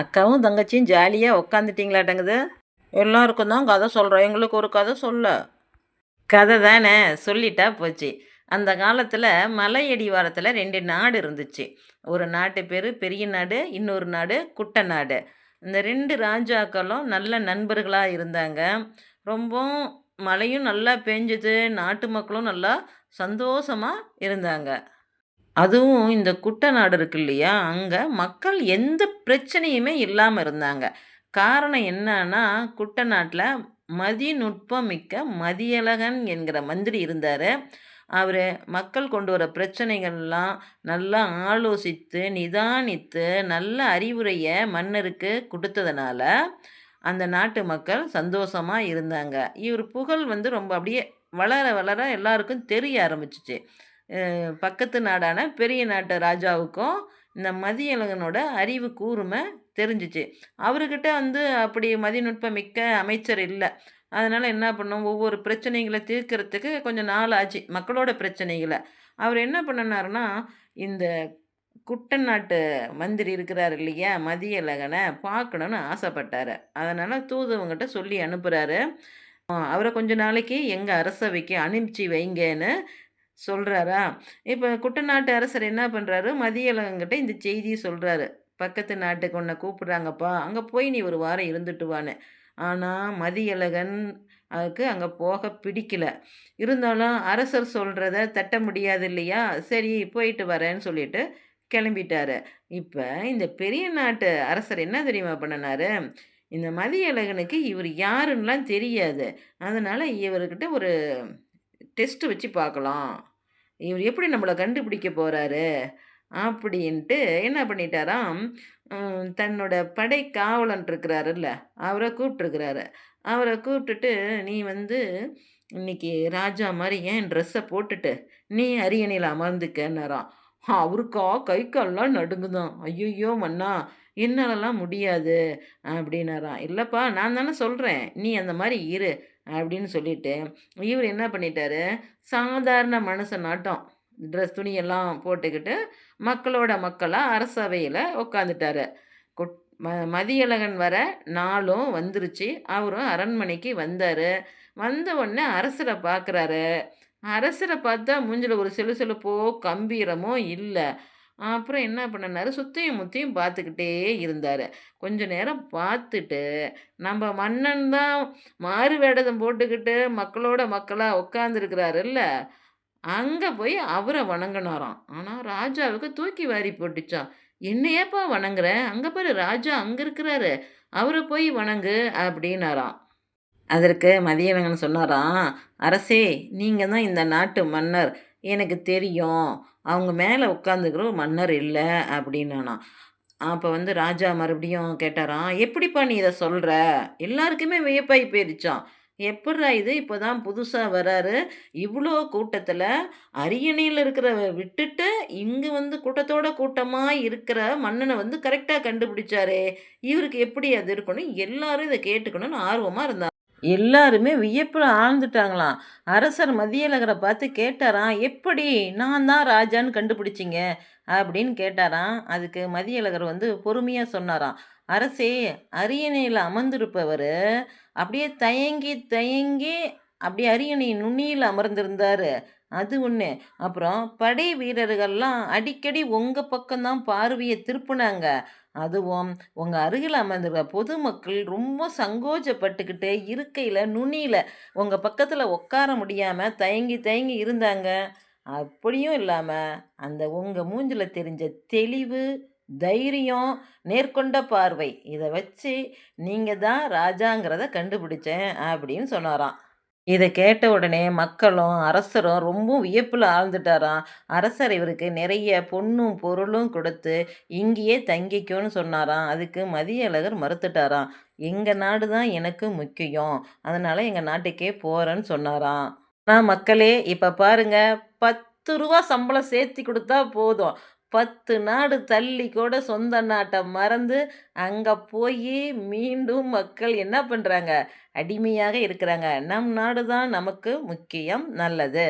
அக்காவும் தங்கச்சியும் ஜாலியாக உக்காந்துட்டிங்களாட்டங்குது. எல்லாருக்கும் தான் கதை சொல்கிறோம் எங்களுக்கு ஒரு கதை சொல்ல. கதை தானே? சொல்லிட்டா போச்சு. அந்த காலத்தில் மலையடிவாரத்தில் ரெண்டு நாடு இருந்துச்சு. ஒரு நாட்டு பேர் பெரிய நாடு இன்னொரு நாடு குட்டை நாடு. இந்த ரெண்டு ராஜாக்களும் நல்ல நண்பர்களாக இருந்தாங்க. ரொம்பவும் மழையும் நல்லா பெஞ்சுது. நாட்டு மக்களும் நல்லா சந்தோஷமாக இருந்தாங்க. அதுவும் இந்த குட்டை நாடு இருக்கு இல்லையா? அங்கே மக்கள் எந்த பிரச்சனையுமே இல்லாமல் இருந்தாங்க. காரணம் என்னன்னா குட்டை நாட்டில் மதிநுட்பம் மிக்க மதியழகன் என்கிற மந்திரி இருந்தார். அவர் மக்கள் கொண்டு வர பிரச்சனைகள்லாம் நல்லா ஆலோசித்து நிதானித்து நல்ல அறிவுரையை மன்னருக்கு கொடுத்ததுனால அந்த நாட்டு மக்கள் சந்தோஷமாக இருந்தாங்க. இவர் புகழ் வந்து ரொம்ப அப்படியே வளர வளர எல்லாருக்கும் தெரிய ஆரம்பிச்சிச்சு. பக்கத்து நாடான பெரிய நாட்டு ராஜாவுக்கும் இந்த மதியழகனோட அறிவு கூர்மை தெரிஞ்சிச்சு. அவர்கிட்ட வந்து அப்படி மதிநுட்பம் மிக்க அமைச்சர் இல்லை. அதனால் என்ன பண்ணோம்? ஒவ்வொரு பிரச்சனைகளை தீர்க்கிறதுக்கு கொஞ்சம் நாள் ஆச்சு மக்களோட பிரச்சனைகளை. அவர் என்ன பண்ணினாருன்னா இந்த குட்டநாட்டு மந்திரி இருக்கிறார் இல்லையா மதியழகனை பார்க்கணுன்னு ஆசைப்பட்டார். அதனால் தூதுவங்கிட்ட சொல்லி அனுப்புகிறாரு அவரை கொஞ்ச நாளைக்கு எங்கள் அரசவைக்கு அனுப்பிச்சி வைங்கன்னு சொல்கிறாரா இப்போ குட்டநாட்டு அரசர் என்ன பண்ணுறாரு மதியழகன்கிட்ட இந்த செய்தியை சொல்கிறாரு பக்கத்து நாட்டுக்கு உன்னை கூப்பிட்றாங்கப்பா. அங்கே போய் நீ ஒரு வாரம் இருந்துட்டு வான்னு. ஆனால் மதியழகன் அதுக்கு அங்கே போக பிடிக்கல. இருந்தாலும் அரசர் சொல்கிறத தட்ட முடியாது இல்லையா? சரி போயிட்டு வரேன்னு சொல்லிட்டு கிளம்பிட்டாரு. இப்போ இந்த பெரிய நாட்டு அரசர் என்ன தெரியுமா பண்ணினாரு? இந்த மதியழகனுக்கு இவர் யாருன்னெலாம் தெரியாது. அதனால் இவர்கிட்ட ஒரு டெஸ்ட்டு வச்சு பார்க்கலாம். இவர் எப்படி நம்மளை கண்டுபிடிக்க போகிறாரு அப்படின்ட்டு என்ன பண்ணிட்டாராம்? தன்னோட படை காவலன் இருக்கிறாருல்ல அவரை கூப்பிட்டுருக்கிறாரு. அவரை கூப்பிட்டுட்டு நீ வந்து இன்னைக்கு ராஜா மாதிரி ஏன் ட்ரெஸ்ஸை போட்டுட்டு நீ அரியணையில் அமர்ந்துக்கன்னாராம்? அவருக்கா கை கால்லாம் நடுங்குதான். ஐயோ மன்னா என்னாலலாம் முடியாது அப்படின்னாராம். இல்லைப்பா நான் தானே சொல்கிறேன் நீ அந்த மாதிரி இரு அப்படின்னு சொல்லிட்டு இவர் என்ன பண்ணிட்டாரு? சாதாரண மனுஷன் நாட்டம் ட்ரெஸ் துணியெல்லாம் போட்டுக்கிட்டு மக்களோட மக்களாக அரசவையில் உட்காந்துட்டாரு கொட் ம மதியழகன் வர நாளும் வந்துருச்சு. அவரும் அரண்மனைக்கு வந்தார். வந்த உடனே அரசரை பார்க்குறாரு அரசரை பார்த்தா மூஞ்சில் ஒரு செலுசெலுப்போ கம்பீரமோ இல்லை. அப்புறம் என்ன பண்ணினார்? சுத்தையும் முத்தையும் பார்த்துக்கிட்டே இருந்தார். கொஞ்ச நேரம் பார்த்துட்டு நம்ம மன்னன் தான் மாறு வேடதம் போட்டுக்கிட்டு மக்களோட மக்களாக உட்காந்துருக்கிறாருல்ல அங்கே போய் அவரை வணங்கினாராம். ஆனால் ராஜாவுக்கு தூக்கி வாரி போட்டுச்சான் என்னையப்பா வணங்குற? அங்கே பாரு ராஜா அங்கே இருக்கிறாரு. அவரை போய் வணங்கு அப்படின்னாராம். அதற்கு மதியவங்கன்னு சொன்னாராம் அரசே நீங்கள் தான் இந்த நாட்டு மன்னர். எனக்கு தெரியும். அவங்க மேலே உட்காந்துக்கிற ஒரு மன்னர் இல்லை அப்படின்னானா. அப்போ வந்து ராஜா மறுபடியும் கேட்டாராம் எப்படிப்பா நீ இதை சொல்கிற எல்லாருக்குமே வியப்பாகி போயிருச்சான் எப்பட்றா இது? இப்போ தான் புதுசாக வராரு. இவ்வளோ கூட்டத்தில் அரியணையில் இருக்கிற விட்டுட்டு இங்கே வந்து கூட்டத்தோட கூட்டமாக இருக்கிற மன்னனை வந்து கரெக்டாக கண்டுபிடிச்சாரே. இவருக்கு எப்படி அது இருக்கணும் எல்லாரும் இதை கேட்டுக்கணும்னு ஆர்வமாக இருந்தாங்க. எல்லாருமே வியப்பில் ஆழ்ந்துட்டாங்களாம். அரசர் மதியழகரை பார்த்து கேட்டாராம் எப்படி? நான் தான் ராஜான்னு கண்டுபிடிச்சிங்க? அப்படின்னு கேட்டாராம். அதுக்கு மதியழகர் வந்து பொறுமையாக சொன்னாராம். அரசே அரியணையில் அமர்ந்திருப்பவர் அப்படியே தயங்கி தயங்கி அப்படி அரியணை நுனியில் அமர்ந்திருந்தார். அது ஒன்று அப்புறம் படை வீரர்கள்லாம் அடிக்கடி உங்கள் பக்கம்தான் பார்வையை திருப்புனாங்க. அதுவும் உங்கள் அருகில் அமர்ந்திருக்க பொதுமக்கள் ரொம்ப சங்கோஜப்பட்டுக்கிட்டு இருக்கையில் நுனியில் உங்கள் பக்கத்தில் உட்கார முடியாமல் தயங்கி தயங்கி இருந்தாங்க. அப்படியும் இல்லாமல் அந்த உங்கள் மூஞ்சில் தெரிஞ்ச தெளிவு தைரியம் நேர்கொண்ட பார்வை இதை வச்சு நீங்கள் தான் ராஜாங்கிறத கண்டுபிடிச்சேன் அப்படின்னு சொன்னாராம். இதை கேட்ட உடனே மக்களும் அரசரும் ரொம்ப வியப்பில் ஆழ்ந்துட்டாராம். அரசர் இவருக்கு நிறைய பொண்ணும் பொருளும் கொடுத்து இங்கேயே தங்கிக்கோன்னு சொன்னாராம். அதுக்கு மதியழகர் மறுத்துட்டாராம். எங்கள் நாடு தான் எனக்கு முக்கியம். அதனால் எங்கள் நாட்டுக்கே போகிறேன்னு சொன்னாராம். நான் மக்களே இப்போ பாருங்க பத்து ரூபா சம்பளம் சேர்த்தி கொடுத்தா போதும். பத்து நாடு தள்ளி கூட சொந்த நாட்டை மறந்து அங்கே போய் மீண்டும் மக்கள் என்ன பண்ணுறாங்க அடிமையாக இருக்கிறாங்க. நம் நாடு தான் நமக்கு முக்கியம் நல்லது.